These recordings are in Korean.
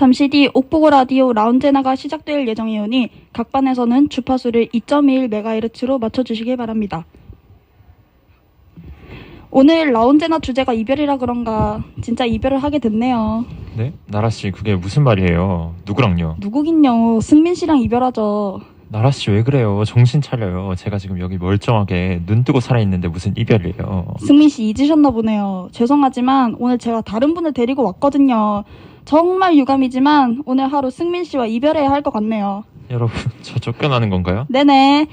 잠시 뒤 옥보고 라디오 라운제나가 시작될 예정이오니 각 반에서는 주파수를 2.1MHz로 맞춰주시기 바랍니다. 오늘 라운제나 주제가 이별이라 그런가 진짜 이별을 하게 됐네요. 네? 나라씨 그게 무슨 말이에요 누구랑요? 누구긴요. 승민 씨랑 이별하죠. 나라씨 왜 그래요 정신 차려요 제가 지금 여기 멀쩡하게 눈 뜨고 살아있는데 무슨 이별이에요 승민 씨 잊으셨나 보네요. 죄송하지만 오늘 제가 다른 분을 데리고 왔거든요. 정말 유감이지만 오늘 하루 승민 씨와 이별해야 할 것 같네요. 여러분 저 쫓겨나는 건가요? 네네.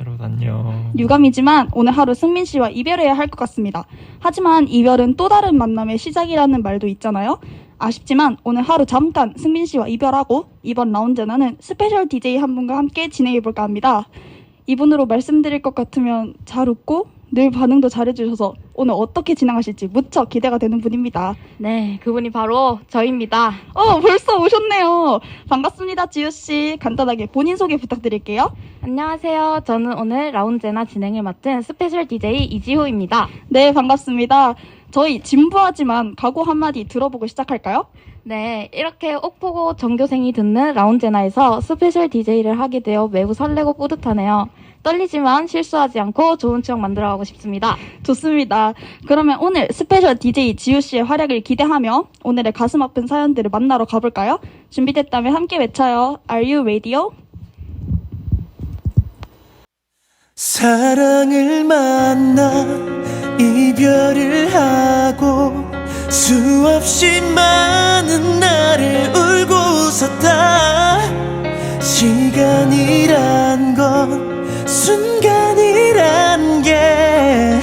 여러분 안녕 유감이지만 오늘 하루 승민 씨와 이별해야 할 것 같습니다. 하지만 이별은 또 다른 만남의 시작이라는 말도 있잖아요. 아쉽지만 오늘 하루 잠깐 승민 씨와 이별하고 이번 라운드는 스페셜 DJ 한 분과 함께 진행해 볼까 합니다. 이분으로 말씀드릴 것 같으면 잘 웃고 늘 반응도 잘해주셔서 오늘 어떻게 진행하실지 무척 기대가 되는 분입니다. 네, 그분이 바로 저입니다. 어 벌써 오셨네요. 반갑습니다 지우 씨. 간단하게 본인 소개 부탁드릴게요. 안녕하세요. 저는 오늘 라운제나 진행을 맡은 스페셜 DJ 이지호입니다. 네 반갑습니다. 저희 진부하지만 각오 한마디 들어보고 시작할까요? 네, 이렇게 옥포고 전교생이 듣는 라운제나에서 스페셜 DJ를 하게 되어 매우 설레고 뿌듯하네요. 떨리지만 실수하지 않고 좋은 추억 만들어가고 싶습니다. 좋습니다. 그러면 오늘 스페셜 DJ 지우 씨의 활약을 기대하며 오늘의 가슴 아픈 사연들을 만나러 가볼까요? 준비됐다면 함께 외쳐요. Are you radio? 사랑을 만나 이별을 하고 수없이 많은 날을 울고 웃었다 시간이란 건 순간이란 게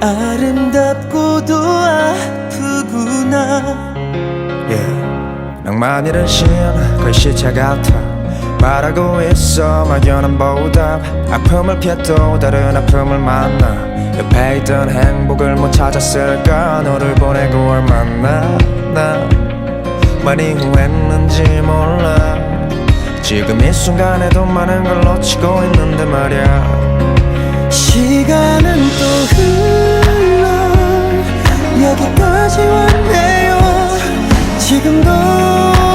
아름답고도 아프구나. yeah. 낭만이란 신 글씨체 같아 말하고 있어 막연한 보답. 아픔을 피해도 다른 아픔을 만나. 옆에 있던 행복을 못 찾았을까? 너를 보내고 얼마나 나 많이 후회했는지 몰라 지금 이 순간에도 많은 걸 놓치고 있는데 말야. 시간은 또 흘러 여기까지 왔네요. 지금도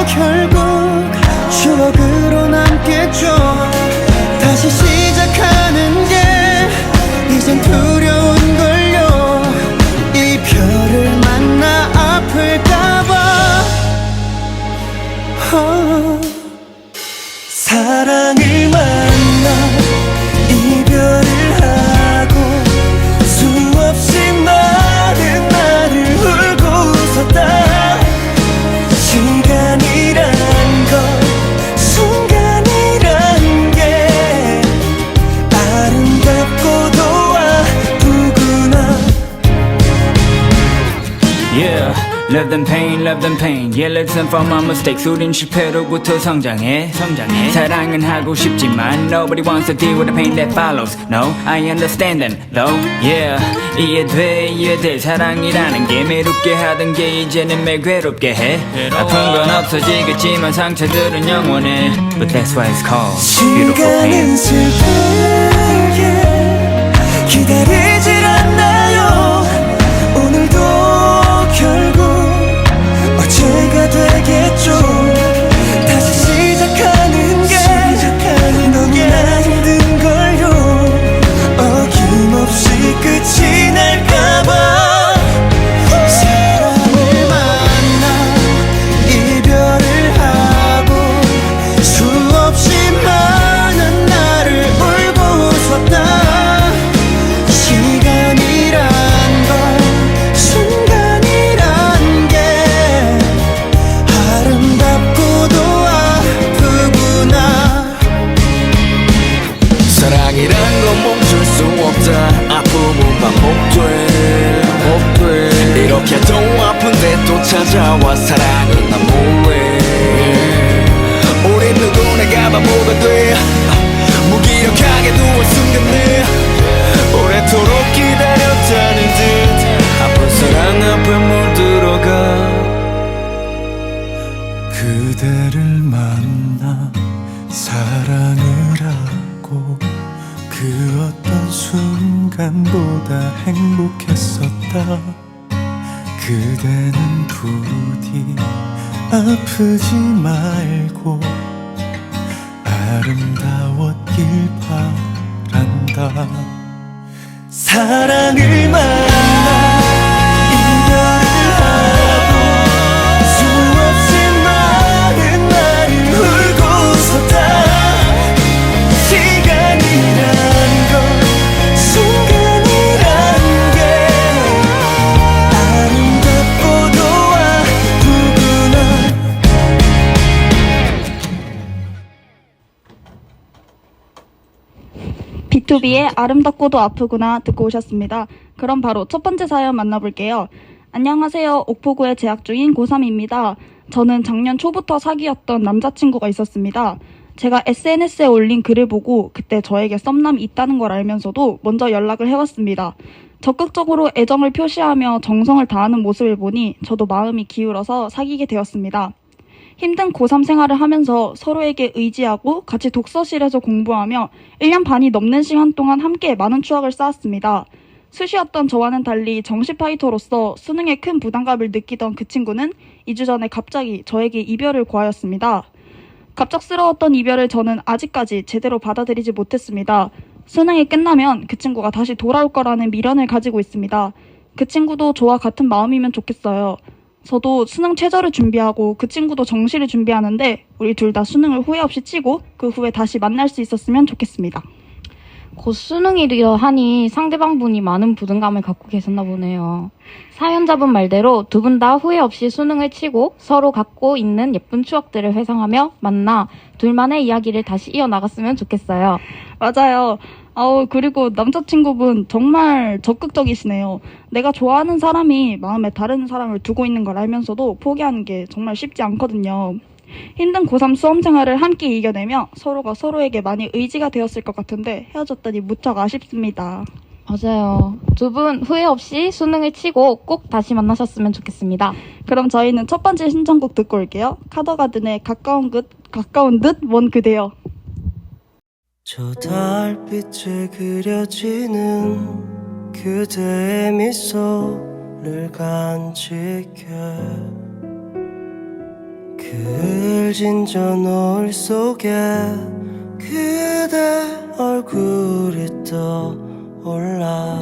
결국 추억으로 남겠죠 love them pain, love them pain. Yeah, lesson from my mistakes. 우린 실패로부터 성장해, 성장해. 사랑은 하고 싶지만 nobody wants to deal with the pain that follows. No, I understand them, though. Yeah, 이해돼, 이해돼. 사랑이라는 게 매롭게 하던 게 이제는 매 괴롭게 해. 아픈 건 없어지겠지만 상처들은 영원해. But that's why it's called beautiful pain. 시간은 슬프게 기다리질 부디 아프지 말고 B2B의 아름답고도 아프구나 듣고 오셨습니다. 그럼 바로 첫 번째 사연 만나볼게요. 안녕하세요. 옥포구에 재학 중인 고3입니다. 저는 작년 초부터 사귀었던 남자친구가 있었습니다. 제가 SNS에 올린 글을 보고 그때 저에게 썸남이 있다는 걸 알면서도 먼저 연락을 해왔습니다. 적극적으로 애정을 표시하며 정성을 다하는 모습을 보니 저도 마음이 기울어서 사귀게 되었습니다. 힘든 고3 생활을 하면서 서로에게 의지하고 같이 독서실에서 공부하며 1년 반이 넘는 시간 동안 함께 많은 추억을 쌓았습니다. 수시였던 저와는 달리 정시 파이터로서 수능에 큰 부담감을 느끼던 그 친구는 2주 전에 갑자기 저에게 이별을 고하였습니다. 갑작스러웠던 이별을 저는 아직까지 제대로 받아들이지 못했습니다. 수능이 끝나면 그 친구가 다시 돌아올 거라는 미련을 가지고 있습니다. 그 친구도 저와 같은 마음이면 좋겠어요. 저도 수능 최저를 준비하고 그 친구도 정시를 준비하는데 우리 둘 다 수능을 후회 없이 치고 그 후에 다시 만날 수 있었으면 좋겠습니다. 곧 수능이려 하니 상대방 분이 많은 부담감을 갖고 계셨나 보네요. 사연자분 말대로 두 분 다 후회 없이 수능을 치고 서로 갖고 있는 예쁜 추억들을 회상하며 만나 둘만의 이야기를 다시 이어나갔으면 좋겠어요. 맞아요. 아우 그리고 남자친구분 정말 적극적이시네요. 내가 좋아하는 사람이 마음에 다른 사람을 두고 있는 걸 알면서도 포기하는 게 정말 쉽지 않거든요. 힘든 고3 수험 생활을 함께 이겨내며 서로가 서로에게 많이 의지가 되었을 것 같은데 헤어졌다니 무척 아쉽습니다. 맞아요. 두 분 후회 없이 수능을 치고 꼭 다시 만나셨으면 좋겠습니다. 그럼 저희는 첫 번째 신청곡 듣고 올게요. 카더가든의 가까운 듯 가까운 듯 먼 그대여. 저 달빛에 그려지는 그대의 미소를 간직해 그 을진 노을 속에 그대 얼굴이 떠올라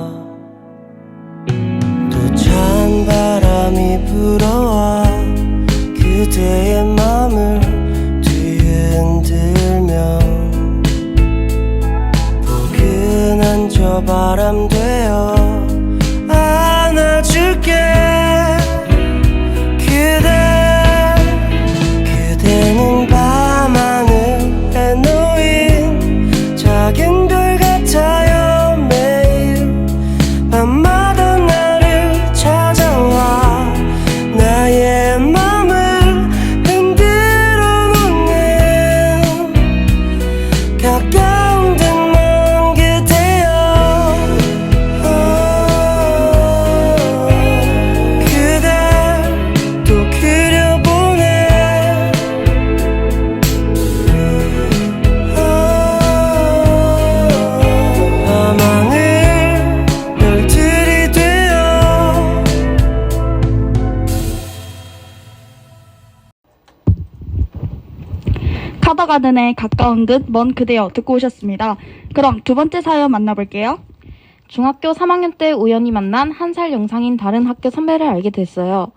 또 찬 바람이 불어와 그대의 맘을 카더가든의 가까운 듯 먼 그대여 듣고 오셨습니다. 그럼 두 번째 사연 만나볼게요. 중학교 3학년 때 우연히 만난 한 살 영상인 다른 학교 선배를 알게 됐어요.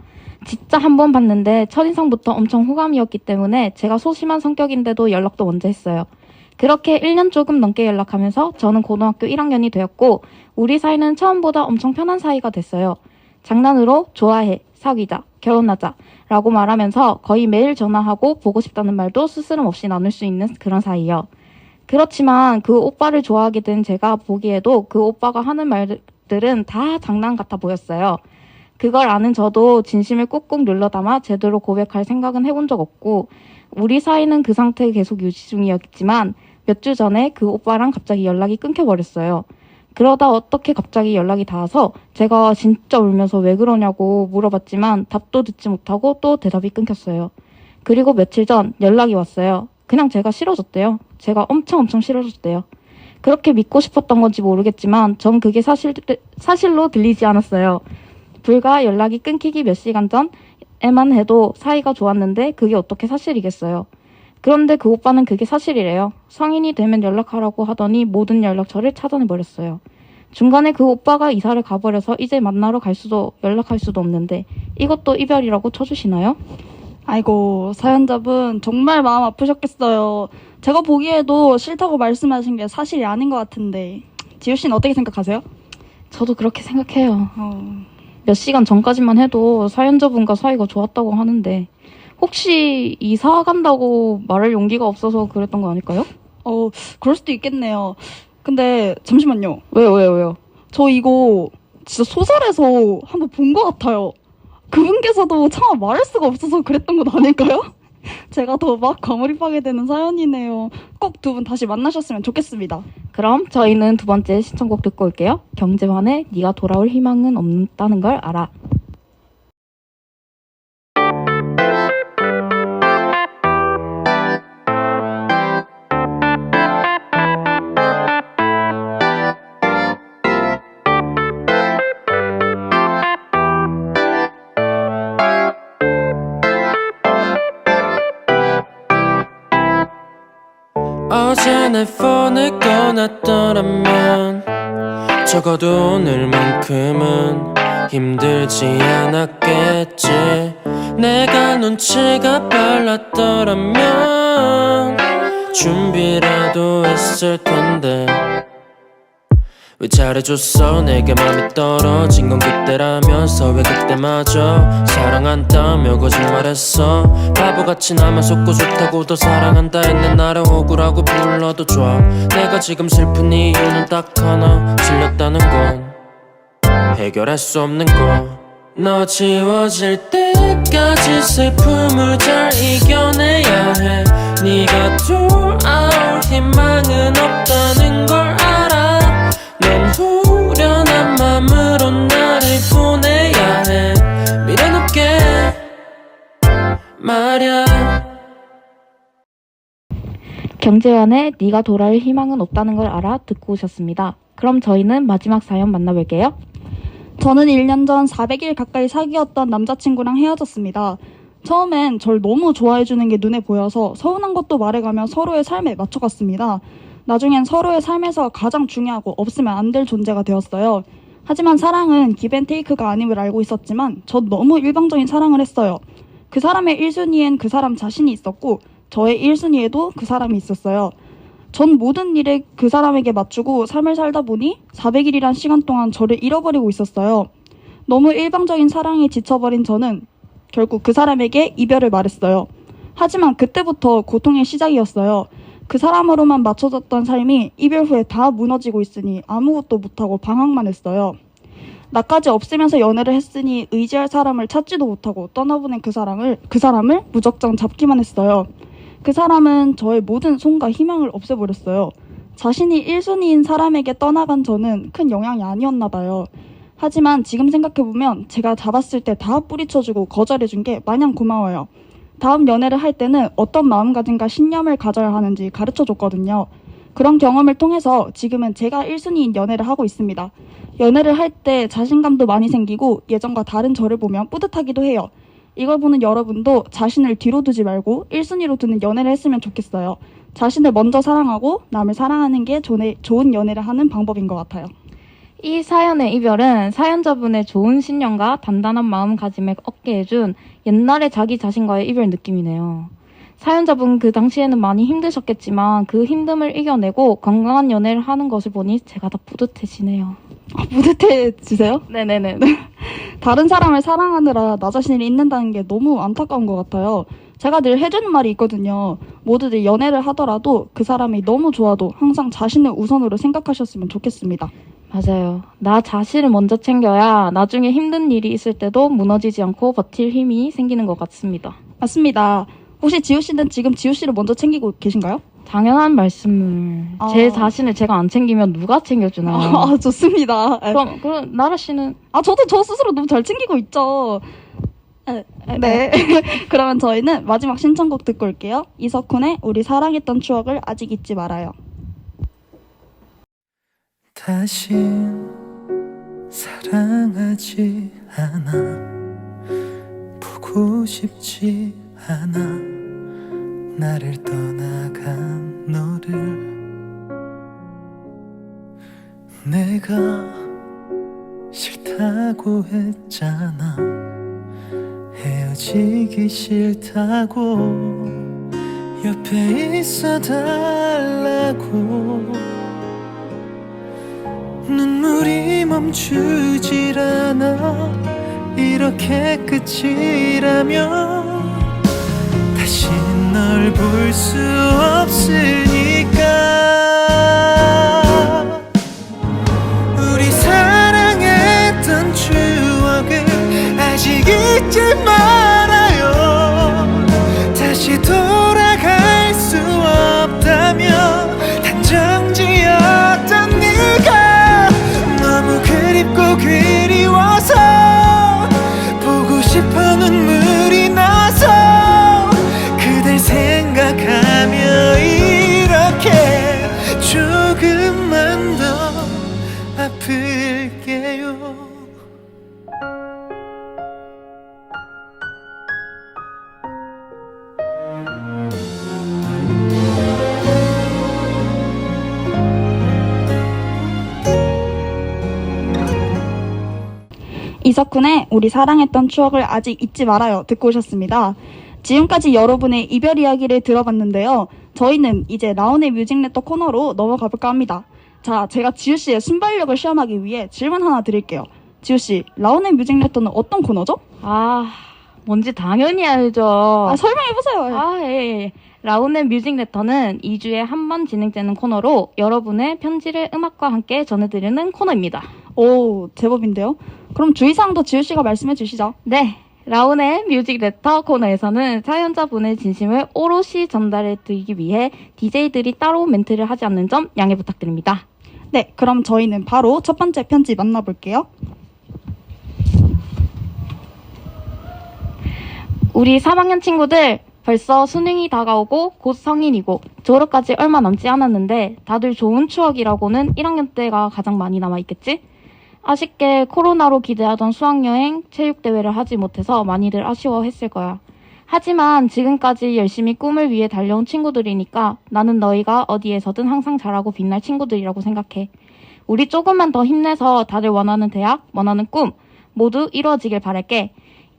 진짜 한 번 봤는데 첫인상부터 엄청 호감이었기 때문에 제가 소심한 성격인데도 연락도 먼저 했어요. 그렇게 1년 조금 넘게 연락하면서 저는 고등학교 1학년이 되었고 우리 사이는 처음보다 엄청 편한 사이가 됐어요. 장난으로 좋아해, 사귀자, 결혼하자 라고 말하면서 거의 매일 전화하고 보고 싶다는 말도 스스럼 없이 나눌 수 있는 그런 사이요. 그렇지만 그 오빠를 좋아하게 된 제가 보기에도 그 오빠가 하는 말들은 다 장난 같아 보였어요. 그걸 아는 저도 진심을 꾹꾹 눌러 담아 제대로 고백할 생각은 해본 적 없고 우리 사이는 그 상태 계속 유지 중이었지만 몇 주 전에 그 오빠랑 갑자기 연락이 끊겨버렸어요. 그러다 어떻게 갑자기 연락이 닿아서 제가 진짜 울면서 왜 그러냐고 물어봤지만 답도 듣지 못하고 또 대답이 끊겼어요. 그리고 며칠 전 연락이 왔어요. 그냥 제가 싫어졌대요. 제가 엄청 엄청 싫어졌대요. 그렇게 믿고 싶었던 건지 모르겠지만 전 그게 사실, 사실로 들리지 않았어요. 불과 연락이 끊기기 몇 시간 전 애만 해도 사이가 좋았는데 그게 어떻게 사실이겠어요. 그런데 그 오빠는 그게 사실이래요. 성인이 되면 연락하라고 하더니 모든 연락처를 차단해버렸어요. 중간에 그 오빠가 이사를 가버려서 이제 만나러 갈 수도 연락할 수도 없는데 이것도 이별이라고 쳐주시나요? 아이고, 사연자분 정말 마음 아프셨겠어요. 제가 보기에도 싫다고 말씀하신 게 사실이 아닌 것 같은데. 지우 씨는 어떻게 생각하세요? 저도 그렇게 생각해요. 어, 몇 시간 전까지만 해도 사연자분과 사이가 좋았다고 하는데 혹시 이사 간다고 말할 용기가 없어서 그랬던 거 아닐까요? 어, 그럴 수도 있겠네요. 근데 잠시만요. 왜요, 왜요, 왜요? 저 이거 진짜 소설에서 한번 본 것 같아요. 그분께서도 차마 말할 수가 없어서 그랬던 건 아닐까요? 제가 더 막 과몰입하게 되는 사연이네요. 꼭 두 분 다시 만나셨으면 좋겠습니다. 그럼 저희는 두 번째 신청곡 듣고 올게요. 경제환의 네가 돌아올 희망은 없다는 걸 알아. 폰을 꺼놨더라면 적어도 오늘만큼은 힘들지 않았겠지. 내가 눈치가 빨랐더라면 준비라도 했을 텐데 왜 잘해줬어? 내게 맘이 떨어진 건 그때라면서 왜 그때마저 사랑한다며 거짓말했어? 바보같이 나만 속고 좋다고 더 사랑한다 했네. 나를 억울하고 불러도 좋아. 내가 지금 슬픈 이유는 딱 하나. 질렸다는 건 해결할 수 없는 거너 지워질 때까지 슬픔을 잘 이겨내야 해. 네가 돌아올 희망은 없다는 걸 알아 경제환의 네가 돌아올 희망은 없다는 걸 알아 듣고 오셨습니다. 그럼 저희는 마지막 사연 만나볼게요. 저는 1년 전 400일 가까이 사귀었던 남자친구랑 헤어졌습니다. 처음엔 절 너무 좋아해주는 게 눈에 보여서 서운한 것도 말해가며 서로의 삶에 맞춰갔습니다. 나중엔 서로의 삶에서 가장 중요하고 없으면 안 될 존재가 되었어요. 하지만 사랑은 기벤테이크가 아님을 알고 있었지만 전 너무 일방적인 사랑을 했어요. 그 사람의 1순위엔 그 사람 자신이 있었고 저의 1순위에도 그 사람이 있었어요. 전 모든 일에 그 사람에게 맞추고 삶을 살다 보니 400일이란 시간 동안 저를 잃어버리고 있었어요. 너무 일방적인 사랑에 지쳐버린 저는 결국 그 사람에게 이별을 말했어요. 하지만 그때부터 고통의 시작이었어요. 그 사람으로만 맞춰졌던 삶이 이별 후에 다 무너지고 있으니 아무것도 못하고 방황만 했어요. 나까지 없으면서 연애를 했으니 의지할 사람을 찾지도 못하고 떠나보낸 그 사람을 그 사람을 무작정 잡기만 했어요. 그 사람은 저의 모든 손과 희망을 없애버렸어요. 자신이 1순위인 사람에게 떠나간 저는 큰 영향이 아니었나 봐요. 하지만 지금 생각해보면 제가 잡았을 때 다 뿌리쳐주고 거절해준 게 마냥 고마워요. 다음 연애를 할 때는 어떤 마음가짐과 신념을 가져야 하는지 가르쳐 줬거든요. 그런 경험을 통해서 지금은 제가 1순위인 연애를 하고 있습니다. 연애를 할 때 자신감도 많이 생기고 예전과 다른 저를 보면 뿌듯하기도 해요. 이걸 보는 여러분도 자신을 뒤로 두지 말고 1순위로 두는 연애를 했으면 좋겠어요. 자신을 먼저 사랑하고 남을 사랑하는 게 좋은- 좋은 연애를 하는 방법인 것 같아요. 이 사연의 이별은 사연자분의 좋은 신념과 단단한 마음가짐을 얻게 해준 옛날의 자기 자신과의 이별 느낌이네요. 사연자분 그 당시에는 많이 힘드셨겠지만 그 힘듦을 이겨내고 건강한 연애를 하는 것을 보니 제가 더 뿌듯해지네요. 아, 뿌듯해지세요? 네네네. 다른 사람을 사랑하느라 나 자신을 잊는다는 게 너무 안타까운 것 같아요. 제가 늘 해주는 말이 있거든요. 모두들 연애를 하더라도 그 사람이 너무 좋아도 항상 자신을 우선으로 생각하셨으면 좋겠습니다. 맞아요. 나 자신을 먼저 챙겨야 나중에 힘든 일이 있을 때도 무너지지 않고 버틸 힘이 생기는 것 같습니다. 맞습니다. 혹시 지우 씨는 지금 지우 씨를 먼저 챙기고 계신가요? 당연한 말씀을 아. 제 자신을 제가 안 챙기면 누가 챙겨주나요? 아, 좋습니다. 에, 그럼 그럼 나라 씨는 아, 저도 저 스스로 너무 잘 챙기고 있죠. 네. 그러면 저희는 마지막 신청곡 듣고 올게요. 이석훈의 우리 사랑했던 추억을 아직 잊지 말아요. 다시 사랑하지 않아. 보고 싶지 않아. 나를 떠나간 너를. 내가 싫다고 했잖아. 헤어지기 싫다고. 옆에 있어 달라고 눈물이 멈추질 않아. 이렇게 끝이라면 다시 널 볼 수 없으니까 이석훈의 우리 사랑했던 추억을 아직 잊지 말아요 듣고 오셨습니다. 지금까지 여러분의 이별 이야기를 들어봤는데요. 저희는 이제 라온의 뮤직레터 코너로 넘어가 볼까 합니다. 자, 제가 지우 씨의 순발력을 시험하기 위해 질문 하나 드릴게요. 지우 씨, 라온의 뮤직레터는 어떤 코너죠? 아, 뭔지 당연히 알죠. 아, 설명해 보세요. 아, 예, 예. 라운의 뮤직 레터는 2주에 한 번 진행되는 코너로 여러분의 편지를 음악과 함께 전해드리는 코너입니다. 오, 제법인데요. 그럼 주의사항도 지우 씨가 말씀해 주시죠. 네. 라운의 뮤직 레터 코너에서는 사연자분의 진심을 오롯이 전달해 드리기 위해 DJ들이 따로 멘트를 하지 않는 점 양해 부탁드립니다. 네, 그럼 저희는 바로 첫 번째 편지 만나볼게요. 우리 3학년 친구들 벌써 수능이 다가오고 곧 성인이고 졸업까지 얼마 남지 않았는데 다들 좋은 추억이라고는 1학년 때가 가장 많이 남아있겠지? 아쉽게 코로나로 기대하던 수학여행, 체육대회를 하지 못해서 많이들 아쉬워했을 거야. 하지만 지금까지 열심히 꿈을 위해 달려온 친구들이니까 나는 너희가 어디에서든 항상 잘하고 빛날 친구들이라고 생각해. 우리 조금만 더 힘내서 다들 원하는 대학, 원하는 꿈 모두 이루어지길 바랄게.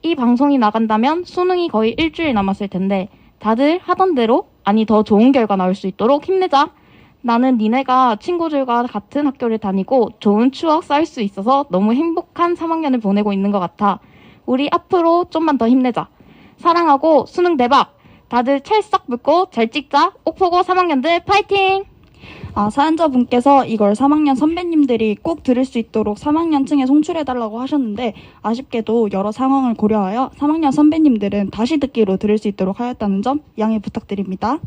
이 방송이 나간다면 수능이 거의 일주일 남았을 텐데 다들 하던 대로 아니 더 좋은 결과 나올 수 있도록 힘내자. 나는 니네가 친구들과 같은 학교를 다니고 좋은 추억 쌓을 수 있어서 너무 행복한 3학년을 보내고 있는 것 같아. 우리 앞으로 좀만 더 힘내자. 사랑하고 수능 대박. 다들 찰싹 붙고 잘 찍자. 옥포고 3학년들 파이팅! 아, 사연자분께서 이걸 3학년 선배님들이 꼭 들을 수 있도록 3학년층에 송출해달라고 하셨는데, 아쉽게도 여러 상황을 고려하여 3학년 선배님들은 다시 듣기로 들을 수 있도록 하였다는 점 양해 부탁드립니다.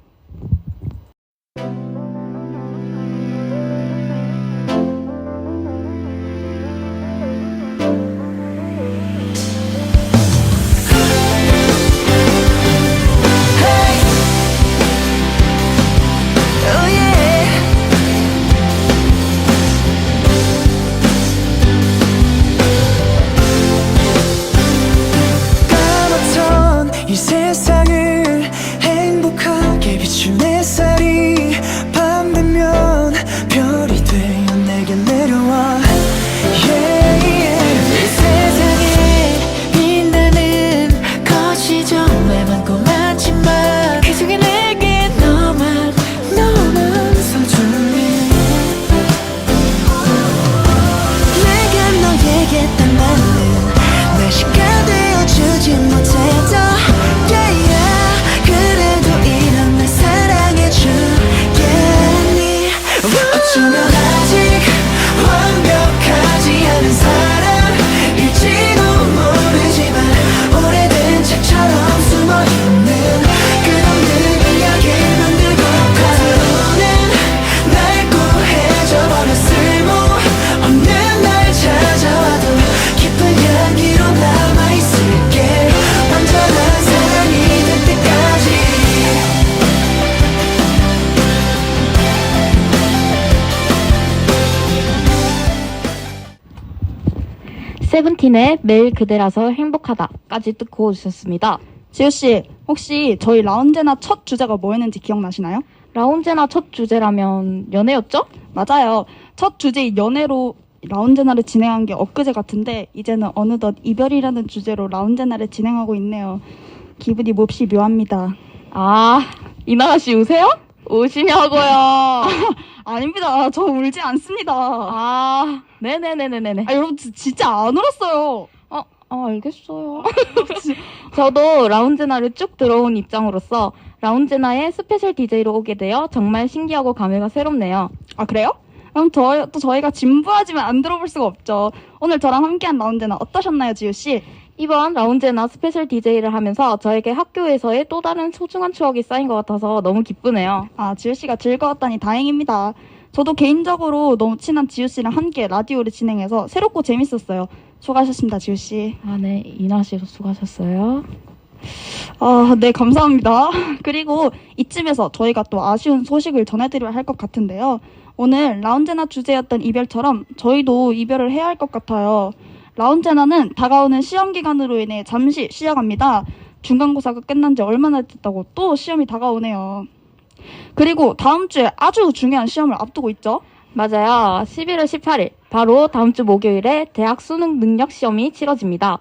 세븐틴의 매일 그대라서 행복하다까지 듣고 오셨습니다. 지우씨, 혹시 저희 라운제나 첫 주제가 뭐였는지 기억나시나요? 라운제나 첫 주제라면 연애였죠? 맞아요. 첫 주제인 연애로 라운제나를 진행한 게 엊그제 같은데 이제는 어느덧 이별이라는 주제로 라운제나를 진행하고 있네요. 기분이 몹시 묘합니다. 아, 이나가 씨 우세요? 우시냐고요. 아닙니다. 저 울지 않습니다. 아, 아, 네네네네네. 여러분 지- 진짜 안 울었어요. 어, 어, 알겠어요. 저도 라운제나를 쭉 들어온 입장으로서 라운제나의 스페셜 DJ로 오게 되어 정말 신기하고 감회가 새롭네요. 아 그래요? 그럼 저, 또 저희가 진부하지만 안 들어볼 수가 없죠. 오늘 저랑 함께한 라운제나 어떠셨나요, 지우 씨? 이번 라운제나 스페셜 DJ를 하면서 저에게 학교에서의 또 다른 소중한 추억이 쌓인 것 같아서 너무 기쁘네요. 아, 지우 씨가 즐거웠다니 다행입니다. 저도 개인적으로 너무 친한 지우 씨랑 함께 라디오를 진행해서 새롭고 재밌었어요. 수고하셨습니다, 지우 씨. 아, 네. 이나 씨도 수고하셨어요. 아, 네, 감사합니다. 그리고 이쯤에서 저희가 또 아쉬운 소식을 전해드려야 할 것 같은데요. 오늘 라운제나 주제였던 이별처럼 저희도 이별을 해야 할 것 같아요. 라운제나는 다가오는 시험 기간으로 인해 잠시 쉬어갑니다. 중간고사가 끝난 지 얼마나 됐다고 또 시험이 다가오네요. 그리고 다음 주에 아주 중요한 시험을 앞두고 있죠. 맞아요. 11월 18일, 바로 다음 주 목요일에 대학 수능 능력 시험이 치러집니다.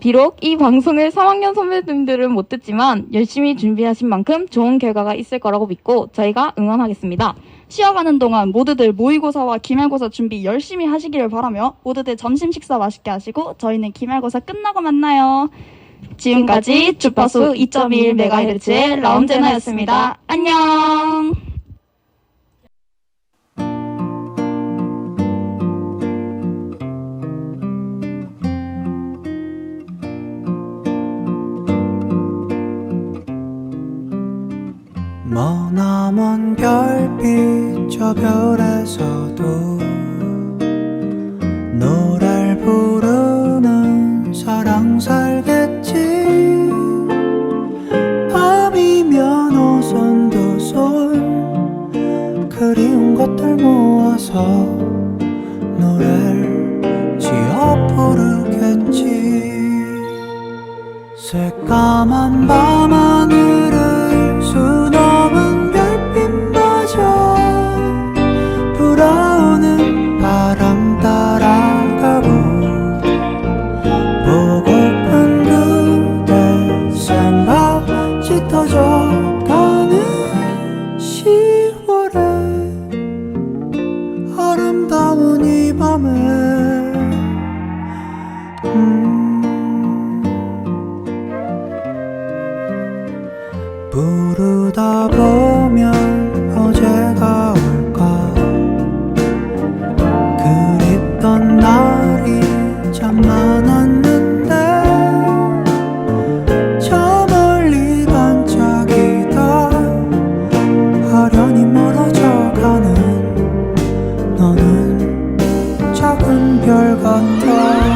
비록 이 방송을 3학년 선배님들은 못 듣지만 열심히 준비하신 만큼 좋은 결과가 있을 거라고 믿고 저희가 응원하겠습니다. 쉬어가는 동안 모두들 모의고사와 기말고사 준비 열심히 하시기를 바라며 모두들 점심 식사 맛있게 하시고 저희는 기말고사 끝나고 만나요. 지금까지 주파수 2.1MHz의 라운제나였습니다. 안녕! 별빛 저 별 같아